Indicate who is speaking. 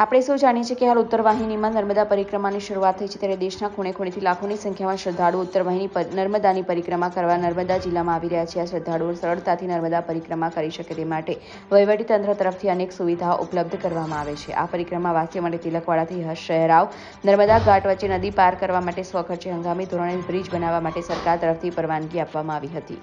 Speaker 1: આપણે સૌ જાણીએ છીએ કે હાલ ઉત્તર વાહિનીમાં નર્મદા પરિક્રમાની શરૂઆત થઈ છે ત્યારે દેશના ખૂણે ખૂણેથી લાખોની સંખ્યામાં શ્રદ્ધાળુઓ ઉત્તર વાહિની નર્મદાની પરિક્રમા કરવા નર્મદા જિલ્લામાં આવી રહ્યા છે. આ શ્રદ્ધાળુઓ સરળતાથી નર્મદા પરિક્રમા કરી શકે તે માટે વહીવટીતંત્ર તરફથી અનેક સુવિધાઓ ઉપલબ્ધ કરવામાં આવે છે. આ પરિક્રમા વાસીઓ માટે તિલકવાડાથી હર્ષ શહેરાવ, નર્મદા ઘાટ વચ્ચે નદી પાર કરવા માટે સ્વખર્ચે હંગામી ધોરણે બ્રિજ બનાવવા માટે સરકાર તરફથી પરવાનગી આપવામાં આવી હતી.